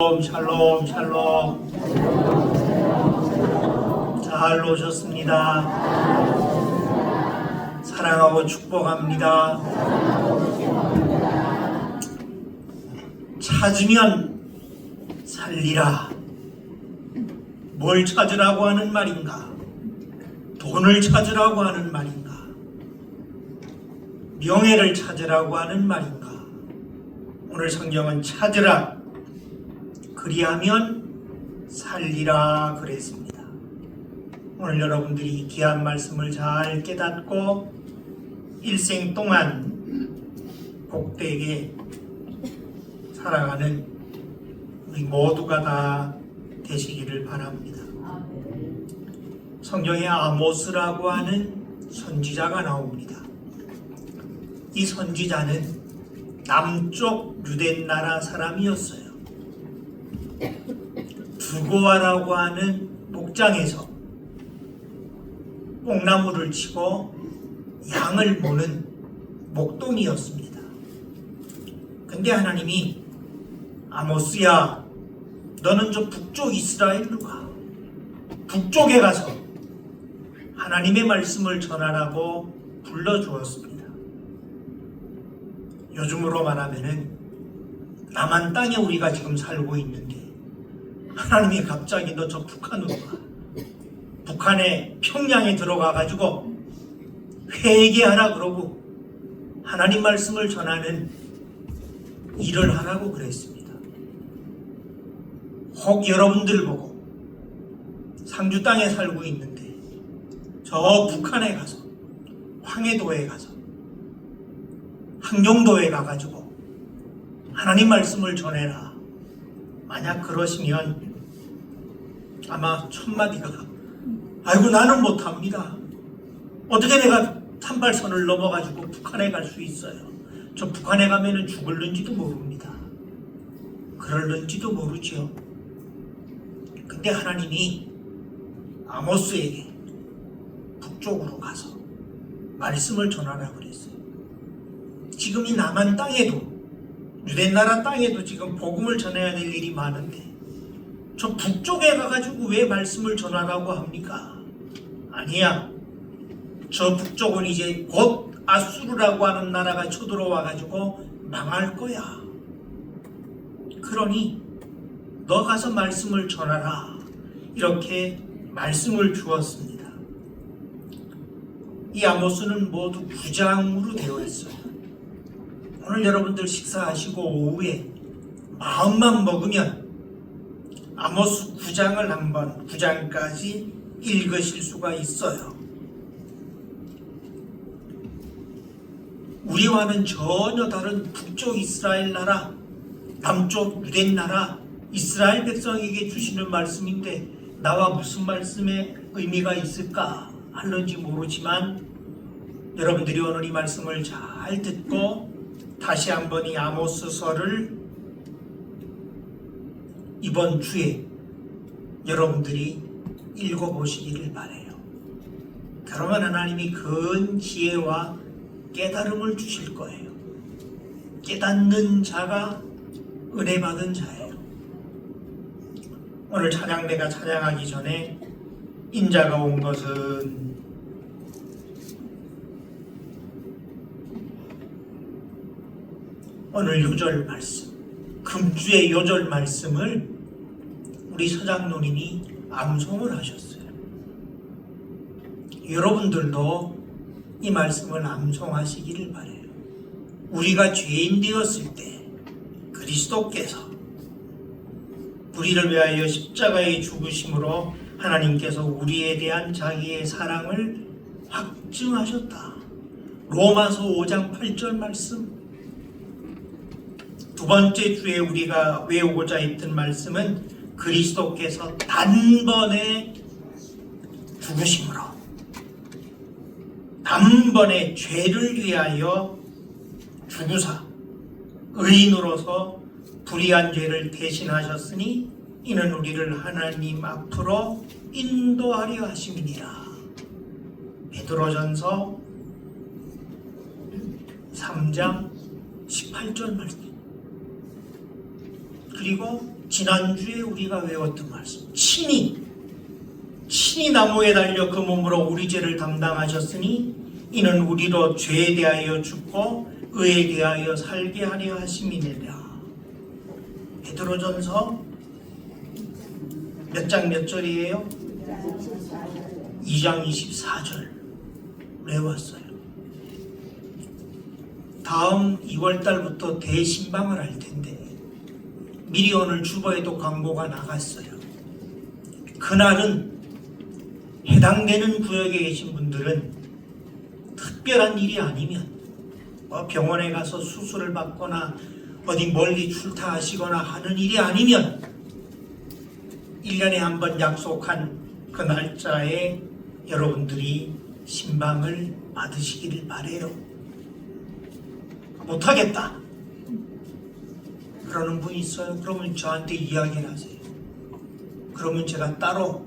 샬롬 샬롬 잘 오셨습니다. 사랑하고 축복합니다. 찾으면 살리라. 뭘 찾으라고 하는 말인가? 돈을 찾으라고 하는 말인가? 명예를 찾으라고 하는 말인가? 오늘 성경은 찾으라. 그리하면 살리라 그랬습니다. 오늘 여러분들이 귀한 말씀을 잘 깨닫고 일생 동안 복되게 살아가는 우리 모두가 다 되시기를 바랍니다. 성경에 아모스라고 하는 선지자가 나옵니다. 이 선지자는 남쪽 유대 나라 사람이었어요. 두고아라고 하는 목장에서 뽕나무를 치고 양을 모는 목동이었습니다. 근데 하나님이 아모스야 너는 저 북쪽 이스라엘로 가. 북쪽에 가서 하나님의 말씀을 전하라고 불러주었습니다. 요즘으로 말하면은 남한 땅에 우리가 지금 살고 있는데 하나님이 갑자기 너 저 북한으로 가. 북한에 평양에 들어가 가지고 회개하라 그러고 하나님 말씀을 전하는 일을 하라고 그랬습니다. 혹 여러분들 보고 상주 땅에 살고 있는데 저 북한에 가서 황해도에 가서 항정도에 가가지고 하나님 말씀을 전해라. 만약 그러시면 아마 첫 마디가 아이고 나는 못합니다. 어떻게 내가 산발선을 넘어가지고 북한에 갈 수 있어요? 저 북한에 가면은 죽을는지도 모릅니다. 그럴는지도 모르죠. 근데 하나님이 아모스에게 북쪽으로 가서 말씀을 전하라 그랬어요. 지금 이 남한 땅에도 유대 나라 땅에도 지금 복음을 전해야 될 일이 많은데 저 북쪽에 가가지고 왜 말씀을 전하라고 합니까? 아니야. 저 북쪽은 이제 곧 아수르라고 하는 나라가 쳐들어와 가지고 망할 거야. 그러니 너 가서 말씀을 전하라. 이렇게 말씀을 주었습니다. 이 아모스는 모두 부장으로 되어 있어요. 오늘 여러분들 식사하시고 오후에 마음만 먹으면 아모스 9장을 한번 9장까지 읽으실 수가 있어요. 우리와는 전혀 다른 북쪽 이스라엘 나라, 남쪽 유대 나라, 이스라엘 백성에게 주시는 말씀인데 나와 무슨 말씀의 의미가 있을까 하는지 모르지만 여러분들이 오늘 이 말씀을 잘 듣고 다시 한번 이 아모스서를 이번 주에 여러분들이 읽어보시기를 바래요. 그러면 하나님이 큰 지혜와 깨달음을 주실 거예요. 깨닫는 자가 은혜 받은 자예요. 오늘 찬양대가 찬양하기 전에 인자가 온 것은 오늘 요절 말씀, 금주의 요절 말씀을 우리 서장노님이 암송을 하셨어요. 여러분들도 이 말씀을 암송하시기를 바래요. 우리가 죄인 되었을 때 그리스도께서 우리를 위하여 십자가에 죽으심으로 하나님께서 우리에 대한 자기의 사랑을 확증하셨다. 로마서 5장 8절 말씀. 두 번째 주에 우리가 외우고자 했던 말씀은 그리스도께서 단번에 죽으심으로 단번에 죄를 위하여 죽으사 의인으로서 불의한 죄를 대신하셨으니 이는 우리를 하나님 앞으로 인도하려 하심이니라. 베드로전서 3장 18절 말씀. 그리고 지난주에 우리가 외웠던 말씀 친히 친히 나무에 달려 그 몸으로 우리 죄를 담당하셨으니 이는 우리로 죄에 대하여 죽고 의에 대하여 살게 하려 하심이니라 베드로전서 몇 장 몇 절이에요? 2장 24절 외웠어요. 다음 2월 달부터 대신방을 할 텐데 미리 오늘 주보에도 광고가 나갔어요. 그날은 해당되는 구역에 계신 분들은 특별한 일이 아니면 뭐 병원에 가서 수술을 받거나 어디 멀리 출타하시거나 하는 일이 아니면 1년에 한 번 약속한 그 날짜에 여러분들이 신방을 받으시기를 바래요. 못하겠다. 그러는 분이 있어요. 그러면 저한테 이야기를 하세요. 그러면 제가 따로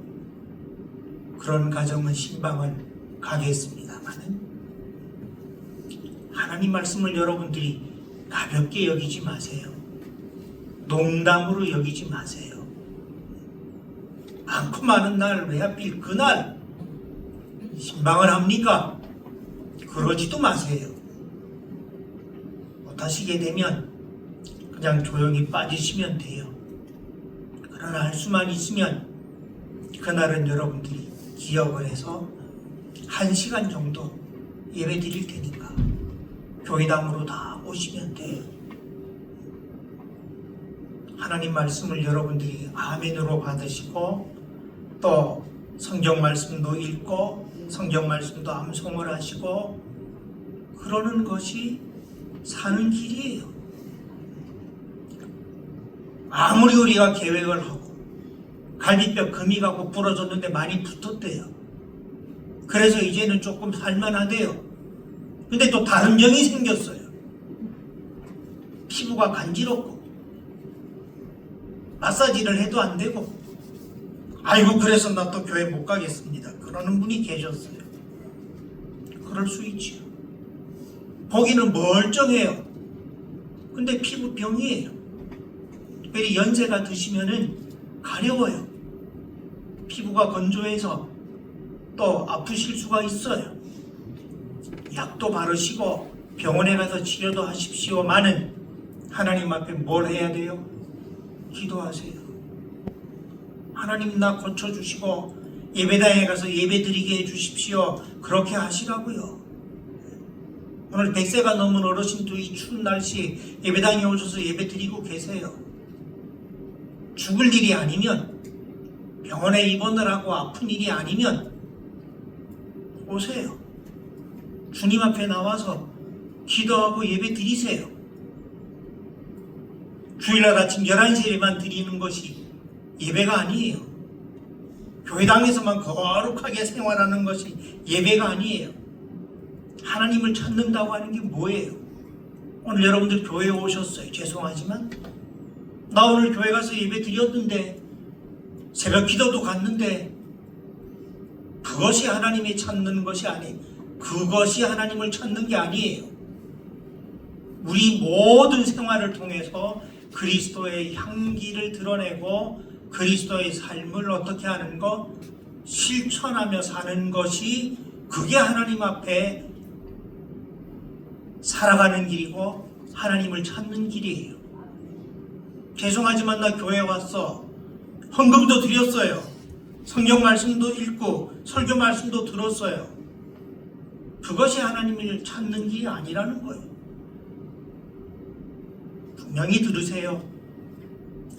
그런 가정은 신방을 가겠습니다만은 하나님 말씀을 여러분들이 가볍게 여기지 마세요. 농담으로 여기지 마세요. 많고 많은 날 왜 하필 그날 신방을 합니까? 그러지도 마세요. 못하시게 되면 그냥 조용히 빠지시면 돼요. 그러나 할 수만 있으면 그날은 여러분들이 기억을 해서 한 시간 정도 예배 드릴 테니까 교회당으로 다 오시면 돼요. 하나님 말씀을 여러분들이 아멘으로 받으시고 또 성경 말씀도 읽고 성경 말씀도 암송을 하시고 그러는 것이 사는 길이에요. 아무리 우리가 계획을 하고 갈비뼈 금이 가고 부러졌는데 많이 붙었대요. 그래서 이제는 조금 살만하대요. 근데 또 다른 병이 생겼어요. 피부가 간지럽고 마사지를 해도 안 되고 아이고 그래서 나 또 교회 못 가겠습니다. 그러는 분이 계셨어요. 그럴 수 있지요. 보기는 멀쩡해요. 근데 피부 병이에요. 특별히 연세가 드시면은 가려워요. 피부가 건조해서 또 아프실 수가 있어요. 약도 바르시고 병원에 가서 치료도 하십시오만은 하나님 앞에 뭘 해야 돼요? 기도하세요. 하나님 나 고쳐주시고 예배당에 가서 예배 드리게 해주십시오. 그렇게 하시라고요. 오늘 100세가 넘은 어르신도 이 추운 날씨 예배당에 오셔서 예배 드리고 계세요. 죽을 일이 아니면 병원에 입원을 하고 아픈 일이 아니면 오세요. 주님 앞에 나와서 기도하고 예배 드리세요. 주일날 아침 11시에만 드리는 것이 예배가 아니에요. 교회당에서만 거룩하게 생활하는 것이 예배가 아니에요. 하나님을 찾는다고 하는 게 뭐예요? 오늘 여러분들 교회에 오셨어요. 죄송하지만 나 오늘 교회 가서 예배 드렸는데 새벽 기도도 갔는데 그것이 하나님이 찾는 것이 아니 그것이 하나님을 찾는 게 아니에요. 우리 모든 생활을 통해서 그리스도의 향기를 드러내고 그리스도의 삶을 어떻게 하는 것 실천하며 사는 것이 그게 하나님 앞에 살아가는 길이고 하나님을 찾는 길이에요. 죄송하지만 나 교회 왔어. 헌금도 드렸어요. 성경 말씀도 읽고 설교 말씀도 들었어요. 그것이 하나님을 찾는 길이 아니라는 거예요. 분명히 들으세요.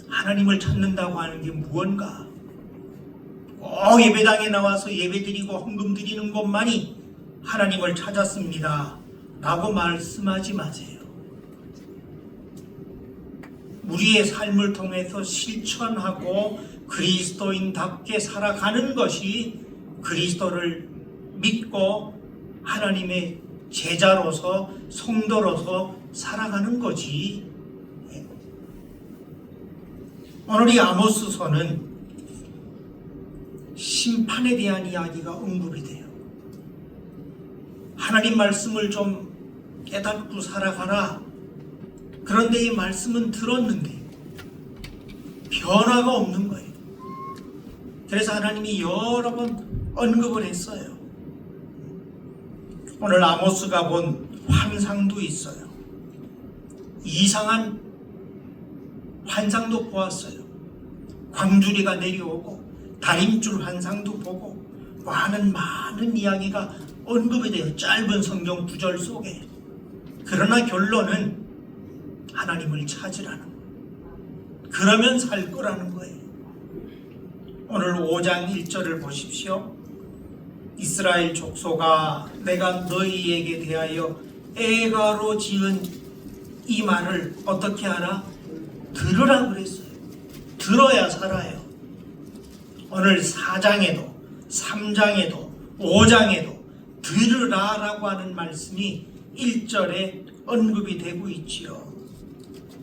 하나님을 찾는다고 하는 게 무언가? 꼭 예배당에 나와서 예배드리고 헌금 드리는 것만이 하나님을 찾았습니다. 라고 말씀하지 마세요. 우리의 삶을 통해서 실천하고 그리스도인답게 살아가는 것이 그리스도를 믿고 하나님의 제자로서 성도로서 살아가는 거지. 오늘 이 아모스서는 심판에 대한 이야기가 언급이 돼요. 하나님 말씀을 좀 깨닫고 살아가라. 그런데 이 말씀은 들었는데 변화가 없는 거예요. 그래서 하나님이 여러 번 언급을 했어요. 오늘 아모스가 본 환상도 있어요. 이상한 환상도 보았어요. 광주리가 내려오고 다림줄 환상도 보고 많은 많은 이야기가 언급이 돼요. 짧은 성경 구절 속에. 그러나 결론은 하나님을 찾으라는. 그러면 살 거라는 거예요. 오늘 5장 1절을 보십시오. 이스라엘 족소가 내가 너희에게 대하여 애가로 지은 이 말을 어떻게 하라? 들으라 그랬어요. 들어야 살아요. 오늘 4장에도 3장에도 5장에도 들으라라고 하는 말씀이 1절에 언급이 되고 있지요.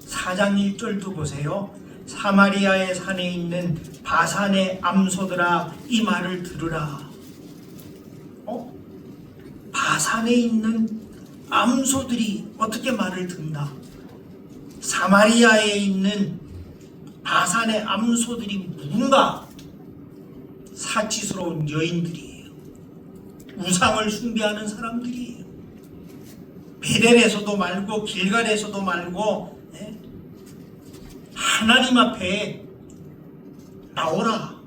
4장 1절도 보세요. 사마리아의 산에 있는 바산의 암소들아 이 말을 들으라. 어? 바산에 있는 암소들이 어떻게 말을 듣나? 사마리아에 있는 바산의 암소들이 뭔가 사치스러운 여인들이에요. 우상을 숭배하는 사람들이에요. 베델에서도 말고 길갈에서도 말고 예? 하나님 앞에 나오라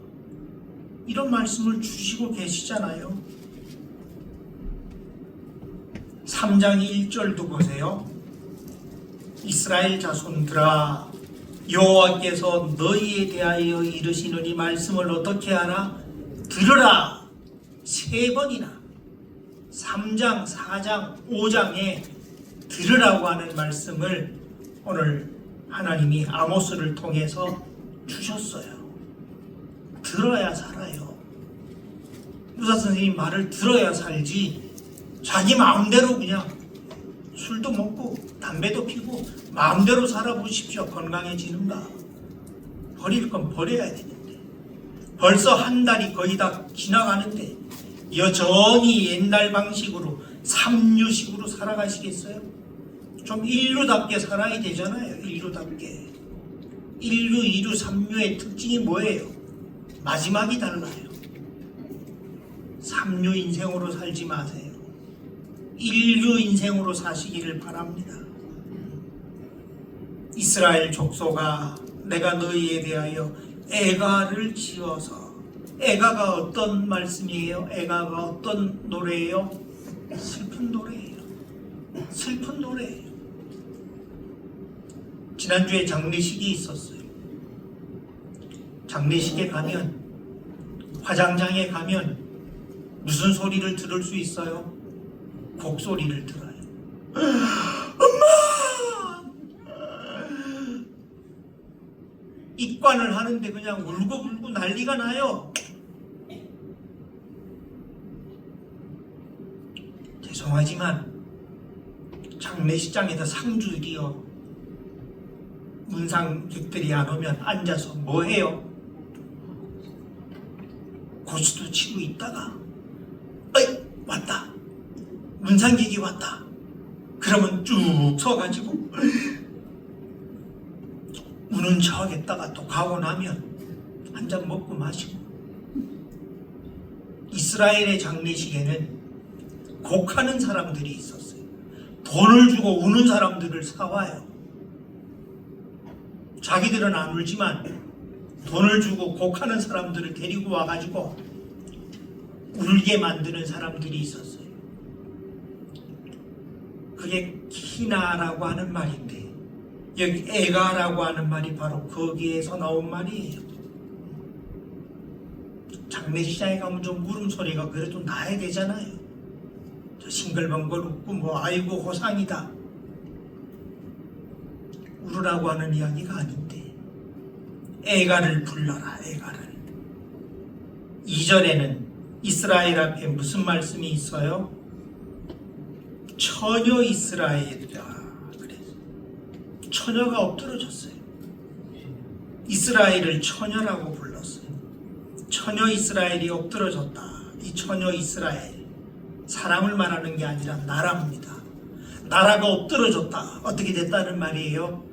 이런 말씀을 주시고 계시잖아요. 3장 1절도 보세요. 이스라엘 자손들아 여호와께서 너희에 대하여 이르시는 이 말씀을 어떻게 하라? 들으라 세 번이나 3장, 4장, 5장에 들으라고 하는 말씀을 오늘 하나님이 아모스를 통해서 주셨어요. 들어야 살아요. 유사 선생님 말을 들어야 살지 자기 마음대로 그냥 술도 먹고 담배도 피고 마음대로 살아보십시오. 건강해지는가? 버릴 건 버려야 되는데 벌써 한 달이 거의 다 지나가는데 여전히 옛날 방식으로 삼류식으로 살아가시겠어요? 좀 인류답게 살아야 되잖아요. 인류답게. 인류, 이류, 삼류의 특징이 뭐예요? 마지막이 달라요. 삼류 인생으로 살지 마세요. 인류 인생으로 사시기를 바랍니다. 이스라엘 족소가 내가 너희에 대하여 애가를 지어서 애가가 어떤 말씀이에요? 애가가 어떤 노래예요? 슬픈 노래예요. 슬픈 노래예요. 지난주에 장례식이 있었어요. 장례식에 가면 화장장에 가면 무슨 소리를 들을 수 있어요? 곡소리를 들어요. 엄마! 입관을 하는데 그냥 울고 불고 난리가 나요. 죄송하지만 장례식장에서 상주들이요 문상객들이 안 오면 앉아서 뭐 해요? 고수도 치고 있다가 어이 왔다 문상객이 왔다 그러면 쭉 서가지고 우는 척했다가 또 가고 나면 한 잔 먹고 마시고 이스라엘의 장례식에는 곡하는 사람들이 있었어요. 돈을 주고 우는 사람들을 사와요. 자기들은 안 울지만 돈을 주고 곡하는 사람들을 데리고 와가지고 울게 만드는 사람들이 있었어요. 그게 키나라고 하는 말인데 여기 애가라고 하는 말이 바로 거기에서 나온 말이에요. 장례식장에 가면 좀 울음소리가 그래도 나야 되잖아요. 저 싱글벙글 웃고 뭐 아이고 호상이다. 울으라고 하는 이야기가 아닌데 애가를 불러라 애가를. 이전에는 이스라엘 앞에 무슨 말씀이 있어요? 처녀 이스라엘이라 그래서 처녀가 엎드러졌어요. 이스라엘을 처녀라고 불렀어요. 처녀 이스라엘이 엎드러졌다. 이 처녀 이스라엘 사람을 말하는 게 아니라 나라입니다. 나라가 엎드러졌다. 어떻게 됐다는 말이에요?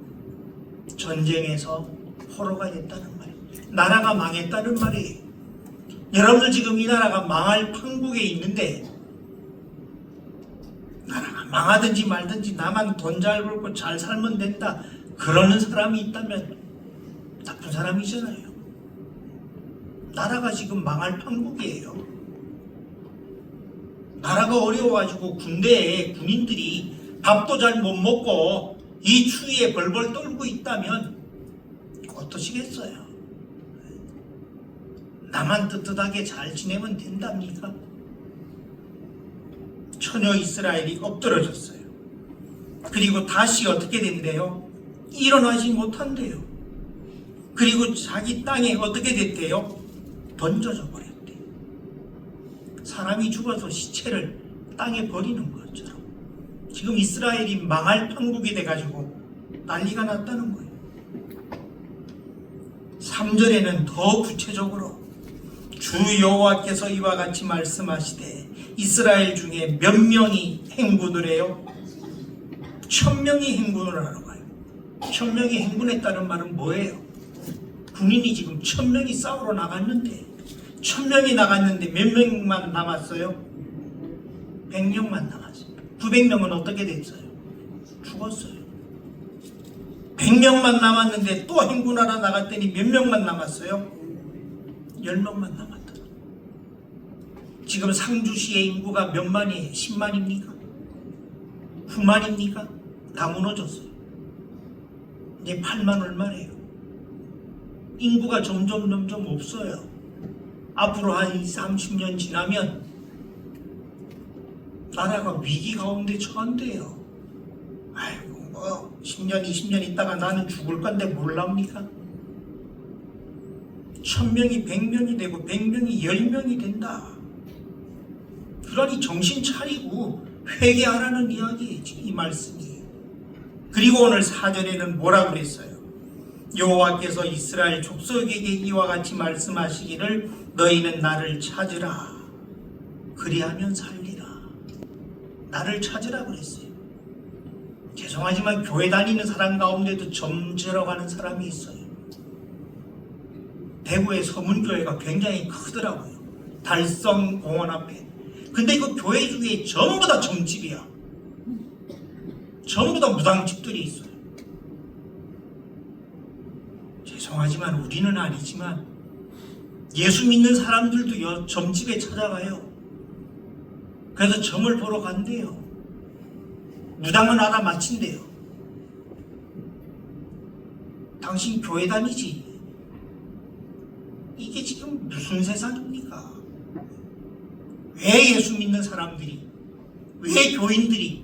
전쟁에서 포로가 됐다는 말이에요. 나라가 망했다는 말이에요. 여러분들 지금 이 나라가 망할 판국에 있는데 나라가 망하든지 말든지 나만 돈 잘 벌고 잘 살면 된다 그러는 사람이 있다면 나쁜 사람이잖아요. 나라가 지금 망할 판국이에요. 나라가 어려워가지고 군대에 군인들이 밥도 잘 못 먹고 이 추위에 벌벌 떨고 있다면 어떠시겠어요? 나만 뜨뜻하게 잘 지내면 된답니까? 처녀 이스라엘이 엎드러졌어요. 그리고 다시 어떻게 된대요? 일어나지 못한대요. 그리고 자기 땅에 어떻게 됐대요? 던져져 버렸대요. 사람이 죽어서 시체를 땅에 버리는 것처럼 지금 이스라엘이 망할 판국이 돼가지고 난리가 났다는 거예요. 3절에는 더 구체적으로 주 여호와께서 이와 같이 말씀하시되 이스라엘 중에 몇 명이 행군을 해요? 천 명이 행군을 하러 가요. 천 명이 행군했다는 말은 뭐예요? 군인이 지금 천 명이 싸우러 나갔는데 천 명이 나갔는데 몇 명만 남았어요? 백 명만 남았어요. 구백 명은 어떻게 됐어요? 죽었어요. 백 명만 남았는데 또 행군하러 나갔더니 몇 명만 남았어요? 열 명만 남았다. 지금 상주시의 인구가 몇 만이에요? 10만입니까? 9만입니까? 다 무너졌어요. 이제 8만 얼마래요. 인구가 점점 점점 없어요. 앞으로 한 20, 30년 지나면 나라가 위기 가운데 처한대요. 아이고 뭐 10년 20년 있다가 나는 죽을 건데 몰랍니까? 천명이 백명이 되고 백명이 열명이 된다. 그러니 정신 차리고 회개하라는. 지금 이 말씀이. 그리고 오늘 사절에는 뭐라 그랬어요? 여호와께서 이스라엘 족속에게 이와 같이 말씀하시기를 너희는 나를 찾으라. 그리하면 살리라. 나를 찾으라 그랬어요. 죄송하지만 교회 다니는 사람 가운데도 점지라고 하는 사람이 있어요. 대구의 서문교회가 굉장히 크더라고요. 달성 공원 앞에. 근데 그 교회 중에 전부 다 점집이야. 전부 다 무당집들이 있어요. 죄송하지만 우리는 아니지만 예수 믿는 사람들도 여- 점집에 찾아가요. 그래서 점을 보러 간대요. 무당은 하다 마친대요. 당신 교회 다니지? 이게 지금 무슨 세상입니까? 왜 예수 믿는 사람들이, 왜 교인들이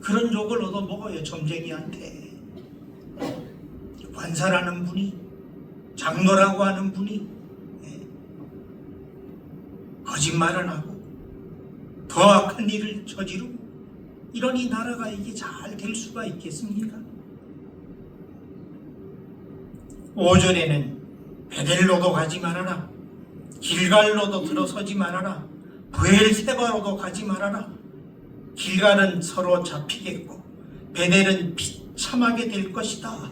그런 욕을 얻어먹어요, 점쟁이한테. 관사라는 분이, 장로라고 하는 분이, 예, 거짓말을 하고, 더 악한 일을 저지르고, 이런 이 나라가 이게 잘 될 수가 있겠습니까? 5절에는 베델로도 가지 말아라. 길갈로도 들어서지 말아라. 부엘세바로도 가지 말아라. 길갈은 서로 잡히겠고 베델은 비참하게 될 것이다.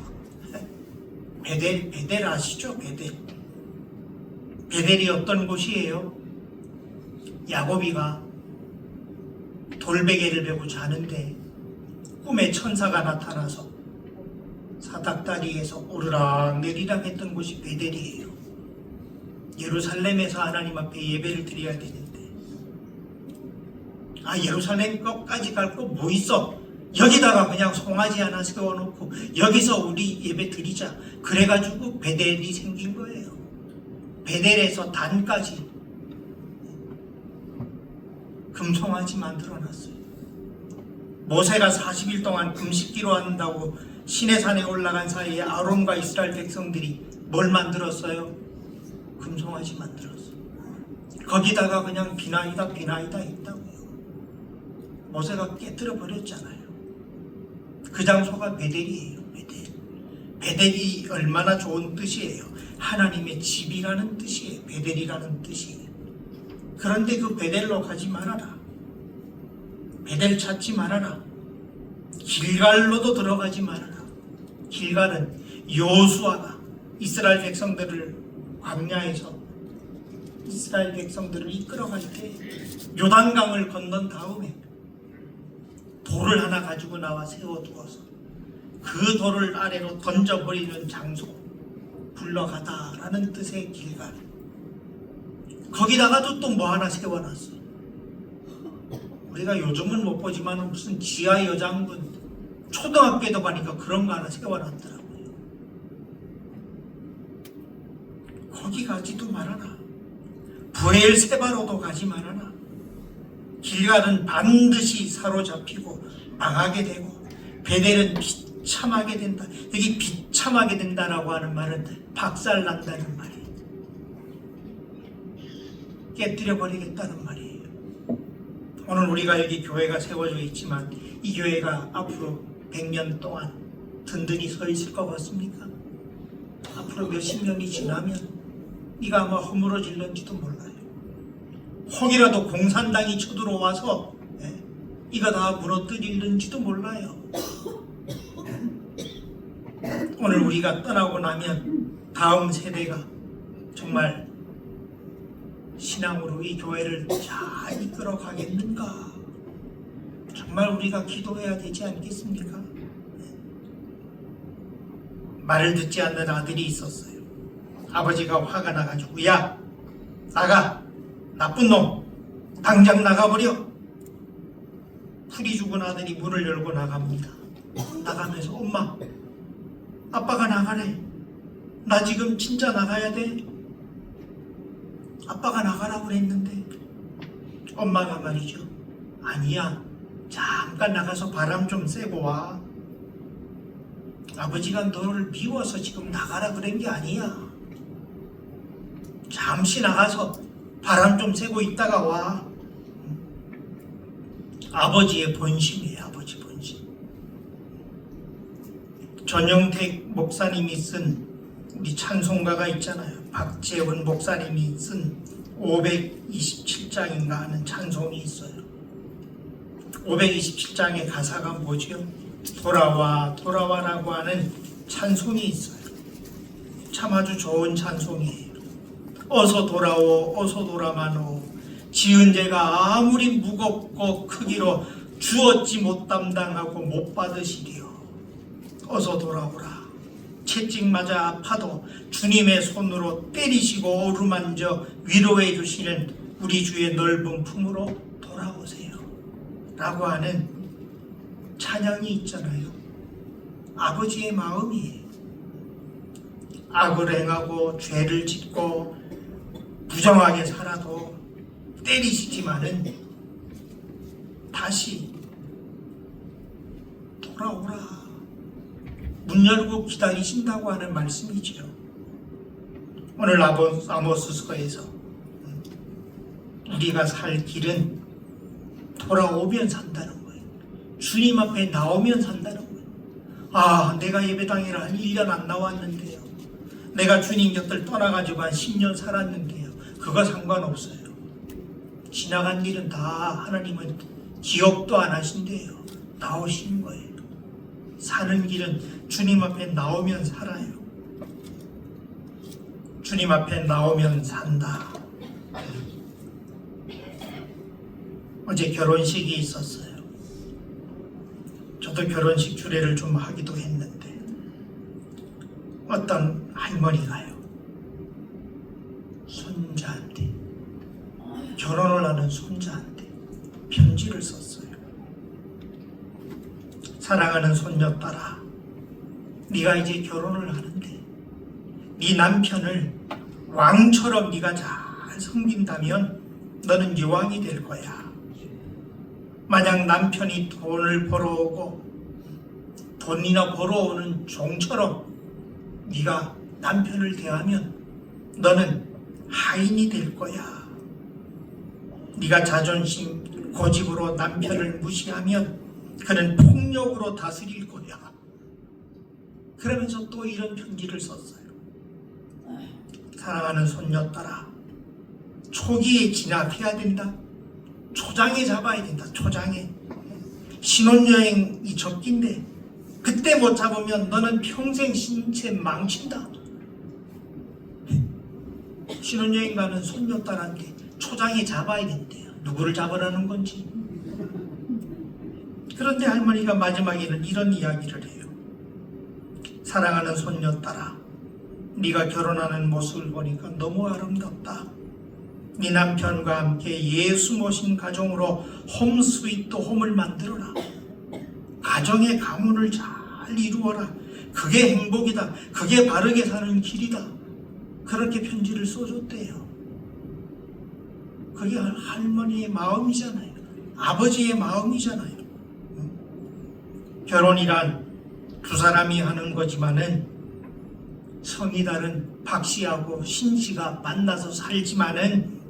베델 베델 아시죠? 베델. 베델이 어떤 곳이에요? 야곱이가 돌베개를 베고 자는데 꿈에 천사가 나타나서 사닥다리에서 오르락 내리락 했던 곳이 베델이에요. 예루살렘에서 하나님 앞에 예배를 드려야 되는데 아 예루살렘 것까지 갈 거 뭐 있어? 여기다가 그냥 송아지 하나 세워놓고 여기서 우리 예배 드리자. 그래가지고 베델이 생긴 거예요. 베델에서 단까지 금송아지 만들어 놨어요. 모세가 40일 동안 금식기로 한다고 시내산에 올라간 사이에 아론과 이스라엘 백성들이 뭘 만들었어요? 금송아지 만들었어요. 거기다가 그냥 비나이다 비나이다 했다고요. 모세가 깨뜨려 버렸잖아요. 그 장소가 베델이에요. 베델. 베델이 얼마나 좋은 뜻이에요. 하나님의 집이라는 뜻이에요. 베델이라는 뜻이에요. 그런데 그 베델로 가지 말아라. 베델 찾지 말아라. 길갈로도 들어가지 말아라. 길갈은 요수아가 이스라엘 백성들을 광야에서 이스라엘 백성들을 이끌어갈 때 요단강을 건넌 다음에 돌을 하나 가지고 나와 세워두어서 그 돌을 아래로 던져버리는 장소 굴러가다라는 뜻의 길갈 거기다가도 또뭐 하나 세워놨어 우리가 요즘은 못 보지만 무슨 지하 여장군 초등학교에도 가니까 그런 거 하나 세워놨더라고요 거기 가지도 말아라 부엘세바로도 가지 말아라 길갈은 반드시 사로잡히고 망하게 되고 베델은 비참하게 된다. 여기 비참하게 된다라고 하는 말은 박살난다는 말이에요. 깨뜨려 버리겠다는 말이에요. 오늘 우리가 여기 교회가 세워져 있지만 이 교회가 앞으로 100년 동안 든든히 서 있을 것 같습니까? 앞으로 몇십 년이 지나면 네가 아마 허물어질는지도 몰라요. 혹이라도 공산당이 쳐들어와서 예, 이거 다 무너뜨릴는지도 몰라요. 오늘 우리가 떠나고 나면 다음 세대가 정말 신앙으로 이 교회를 잘 이끌어 가겠는가? 정말 우리가 기도해야 되지 않겠습니까? 말을 듣지 않는 아들이 있었어요. 아버지가 화가 나가지고 야 나가 나쁜 놈 당장 나가버려 풀이 죽은 아들이 문을 열고 나갑니다 나가면서 엄마 아빠가 나가래 나 지금 진짜 나가야 돼 아빠가 나가라고 그랬는데 엄마가 말이죠 아니야 잠깐 나가서 바람 좀 쐬고 와 아버지가 너를 미워서 지금 나가라 그런 게 아니야 잠시 나가서 바람 좀 쐬고 있다가 와. 아버지의 본심이에요, 아버지 본심. 전영택 목사님이 쓴 우리 찬송가가 있잖아요. 박재훈 목사님이 쓴 527장인가 하는 찬송이 있어요. 527장의 가사가 뭐죠? 돌아와, 돌아와라고 하는 찬송이 있어요. 참 아주 좋은 찬송이에요. 어서 돌아오 어서 돌아마노 지은 죄가 아무리 무겁고 크기로 주었지 못 담당하고 못 받으시리요 어서 돌아오라 채찍 맞아 아파도 주님의 손으로 때리시고 어루만져 위로해 주시는 우리 주의 넓은 품으로 돌아오세요 라고 하는 찬양이 있잖아요 아버지의 마음이에요 악을 행하고 죄를 짓고 부정하게 살아도 때리시지만은 다시 돌아오라. 문 열고 기다리신다고 하는 말씀이지요. 오늘 아모- 아모스서에서 우리가 살 길은 돌아오면 산다는 거예요. 주님 앞에 나오면 산다는 거예요. 아, 내가 예배당에 한 1년 안 나왔는데요. 내가 주님 곁을 떠나가지고 한 10년 살았는데요. 그거 상관없어요. 지나간 일은 다 하나님은 기억도 안 하신대요. 나오시는 거예요. 사는 길은 주님 앞에 나오면 살아요. 주님 앞에 나오면 산다. 어제 결혼식이 있었어요. 저도 결혼식 주례를 좀 하기도 했는데 어떤 할머니가요. 손자한테 결혼을 하는 손자한테 편지를 썼어요. 사랑하는 손녀딸아, 네가 이제 결혼을 하는데 네 남편을 왕처럼 네가 잘 섬긴다면 너는 여왕이 될 거야. 만약 남편이 돈을 벌어오고 돈이나 벌어오는 종처럼 네가 남편을 대하면 너는 하인이 될 거야. 네가 자존심, 고집으로 남편을 무시하면 그는 폭력으로 다스릴 거야. 그러면서 또 이런 편지를 썼어요. 사랑하는 손녀딸아, 초기에 진압해야 된다. 초장에 잡아야 된다. 초장에. 신혼여행이 적긴데 그때 못 잡으면 너는 평생 신체 망친다. 신혼여행 가는 손녀딸한테 초장에 잡아야 된대요. 누구를 잡으라는 건지. 그런데 할머니가 마지막에는 이런 이야기를 해요. 사랑하는 손녀딸아, 네가 결혼하는 모습을 보니까 너무 아름답다. 네 남편과 함께 예수 모신 가정으로 홈 스위트 홈을 만들어라. 가정의 가문을 잘 이루어라. 그게 행복이다. 그게 바르게 사는 길이다. 그렇게 편지를 써줬대요. 그게 할머니의 마음이잖아요. 아버지의 마음이잖아요. 응? 결혼이란 두 사람이 하는 거지만은 성이 다른 박 씨하고 신 씨가 만나서 살지만은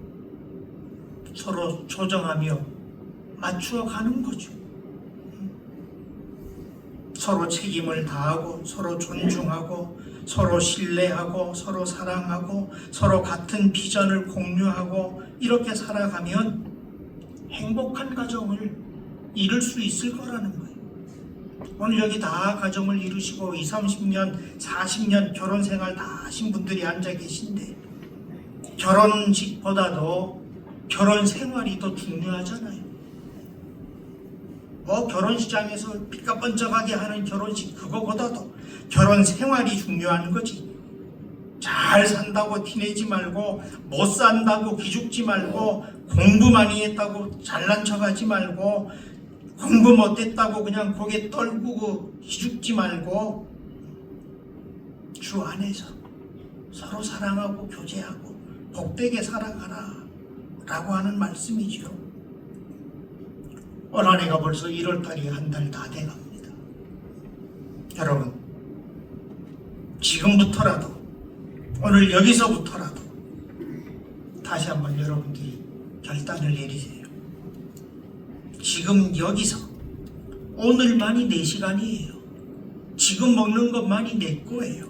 서로 조정하며 맞추어 가는 거죠. 서로 책임을 다하고 서로 존중하고 서로 신뢰하고 서로 사랑하고 서로 같은 비전을 공유하고 이렇게 살아가면 행복한 가정을 이룰 수 있을 거라는 거예요. 오늘 여기 다 가정을 이루시고 20, 30년, 40년 결혼 생활 다 하신 분들이 앉아 계신데 결혼식보다도 결혼 생활이 더 중요하잖아요. 뭐 결혼식장에서 피가 번쩍하게 하는 결혼식 그거보다도 결혼 생활이 중요한 거지. 잘 산다고 티내지 말고 못 산다고 기죽지 말고 공부 많이 했다고 잘난 척하지 말고 공부 못했다고 그냥 고개 떨구고 기죽지 말고 주 안에서 서로 사랑하고 교제하고 복되게 살아가라 라고 하는 말씀이지요. 올 한 해가 벌써 1월달이 한 달 다 돼갑니다. 여러분 지금부터라도 오늘 여기서부터라도 다시 한번 여러분들이 결단을 내리세요. 지금 여기서 오늘만이 내 시간이에요. 지금 먹는 것만이 내 거예요.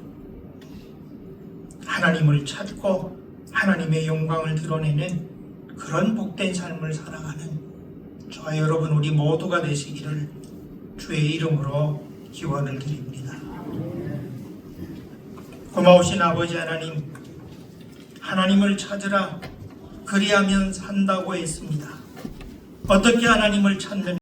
하나님을 찾고 하나님의 영광을 드러내는 그런 복된 삶을 살아가는 저와 여러분 우리 모두가 되시기를 주의 이름으로 기원을 드립니다. 고마우신 아버지 하나님, 하나님을 찾으라 그리하면 산다고 했습니다. 어떻게 하나님을 찾는